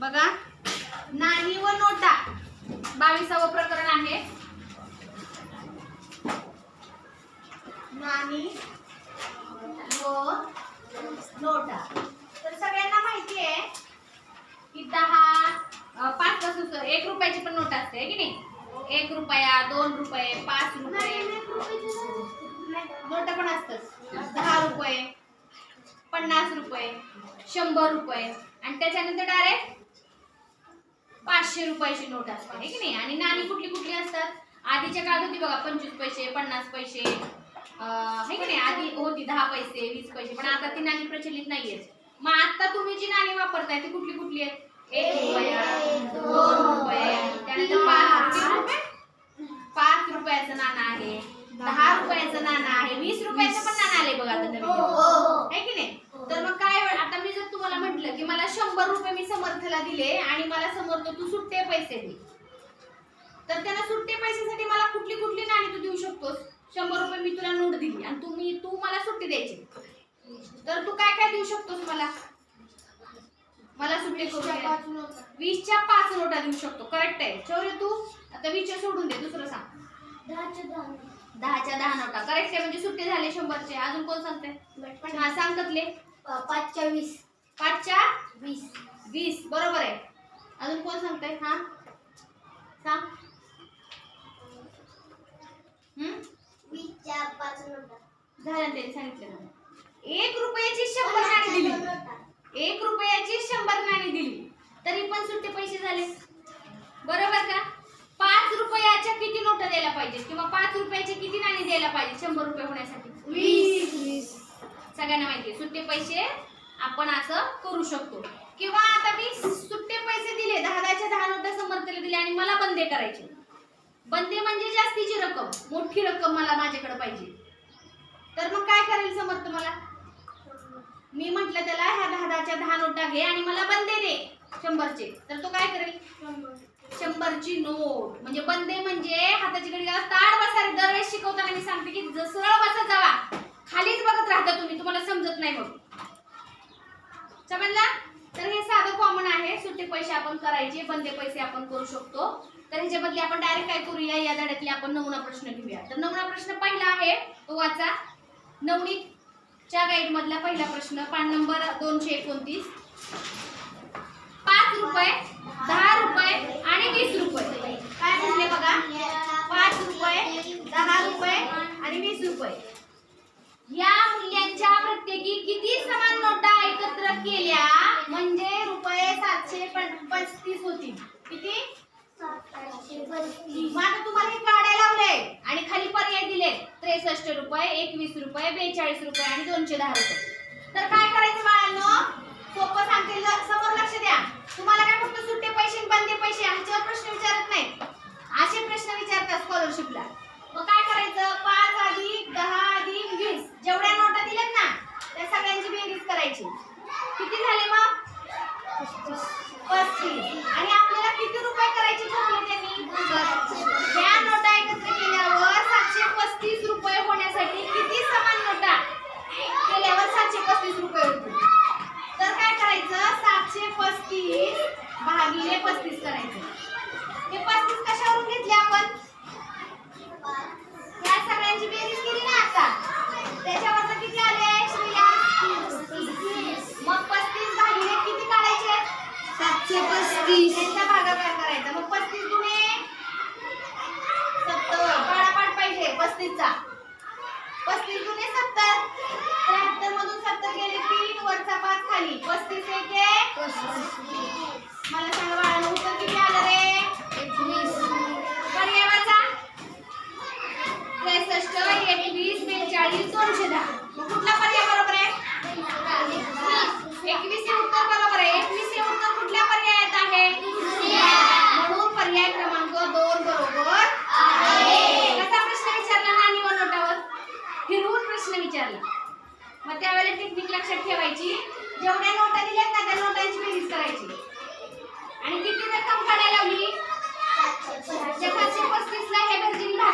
बघा. नाणी व नोटा. बावीसावं प्रकरण आहे. नाणी व नोटा. तर सगळ्यांना माहिती आहे की दहा पाच पासून एक रुपयाची पण नोट असते है की नाही? एक रुपया दोन रुपये पाच रुपये. नोटा पण असतात. दहा रुपये पन्नास रुपये शंभर रुपये. आणि त्याच्यानंतर डायरेक्ट पाचशे रुपयाची नोट असते है की नाही? आणि नाणी कुठली कुठली असतात? आधीच्या काळात होती बघा पंचवीस पैसे पन्नास पैसे अं, है की नाही? आधी होती दहा पैसे वीस पैसे पण आता ती नाणी प्रचलित नाहीये. मग आता तुम्ही जी नाणी वापरताय ती कुठली कुठली आहेत? एक रुपया दोन रुपये. त्यानंतर पाच रुपये पाच रुपयाचं नाणं आहे. दहा रुपयाचं नाणं आहे. वीस रुपयाचं पण नाणं आले बघा आता नवीन. है की नाही? तर मग काय आता मी जर तुम्हाला म्हटलं की मला शंभर रुपये मी समर्थला दिले आणि मला समर्थ तू सुट्टे पैसे दे. तर त्याला सुट्टे पैशासाठी मला कुठली कुठली नाणी तू देऊ शकतोस? शंभर रुपये मी तुला नोट दिली आणि तुम्ही तू मला सुट्टी द्यायची. तर तू काय काय देऊ शकतोस मला? मला सुट्टे करू. वीसच्या पाच नोटा. देऊ शकतो. करेक्ट आहे. शौर्य तू? आता वीसच्या सोडून दे. दुसरं सांग. दहाच्या दहा नोटा. करेक्ट आहे. म्हणजे सुट्टे झाले शंभरचे. अजून कोण सांगते हा सांग कतले पाचच्या वीस. पाचच्या? वीस. वीस बरोबर आहे. अजून कोण सांगताय? हा झालं त्यांनी सांगितलं. एक रुपयाची शंभर नाणी दिली. एक रुपयाची शंभर नाणी दिली. तरी पण सुट्टे पैसे झाले. बरोबर का? पाच रुपयाच्या किती नोटा द्यायला पाहिजे किंवा पाच रुपयाचे किती नाणी द्यायला पाहिजे शंभर रुपये होण्यासाठी. सगळ्यांना माहिती सुट्टे पैसे आपण असं करू शकतो. किंवा आता मी सुट्टे पैसे दिले दहा दहाच्या दहा नोटा समर्थला दिले आणि मला बंदे करायचे. बंदे म्हणजे जास्तीची रक्कम मोठी रक्कम मला माझ्याकडे पाहिजे. तर मग काय करेल समर्थ मला मी म्हटलं त्याला ह्या दहा दहाच्या दहा नोटा घे आणि मला बंदे दे शंभरचे. तर तो काय करेल? शंभरची नोट. म्हणजे बंदे म्हणजे हाताची घडी घाला, ताड बसा दरवेळेस शिकवताना मी सांगते की ज- सरळ बसत जावा. खालीच बघत राहता तुम्ही तुम्हाला समजत नाही बघ समजला? तर हे साधं कॉमन आहे. सुट्टे पैसे आपण करायचे बंदे पैसे आपण करू शकतो. तर ह्याच्यामधले आपण डायरेक्ट काय करूया? या धड्यातले आपण नमुना प्रश्न घेऊया. तर नमुना प्रश्न पहिला आहे तो वाचा. नवनीतच्या गाईड मधला पहिला प्रश्न. पान नंबर दोनशे एकोणतीस. पाच रुपये दहा रुपये आणि वीस रुपये. काय म्हटले बघा? पाच रुपये दहा रुपये आणि वीस रुपये. या मूल्यांच्या प्रत्येकी किती समान नोटा एकत्र केल्या म्हणजे रुपये सातशे पं- पस्तीस होतील किती? आता तुम्हाला हे काढायला लावलंय. आणि खाली पर्याय दिले त्रेसष्ट रुपये एकवीस रुपये बेचाळीस रुपये आणि दोनशे दहा रुपये. तर काय करायचं बाळांनो? सोपं सांगते. समोर लक्ष द्या. तुम्हाला काय फक्त सुट्टे पैसे बंदे पैसे ह्याच्यावर प्रश्न विचारत नाहीत असे प्रश्न विचारतात स्कॉलरशिपला मग काय करायचं? पाच अधिक दहा अधिक वीस. जेवढ्या नोटा दिल्यात ना त्या सगळ्यांची बेरीज करायची. किती की वीस बेचाळीस दोनशे दहा. मग कुठला पर्याय बरोबर आहे? एकवीस हे उत्तर बरोबर आहे. एकवीस हे उत्तर कुठल्या पर्यायात आहे? म्हणून पर्याय क्रमांक दोन बरोबर कसा प्रश्न विचारला ना निवड नोटावर फिरवून प्रश्न विचारला. मग त्यावेळेला टेक्निक लक्षात ठेवायची. जेवढ्या नोटा दिल्या ना त्या नोटांची बेरीज करायची. आणि किती रक्कम काढायला लावली? सातशे पस्तीस ला हे भरजिल्हा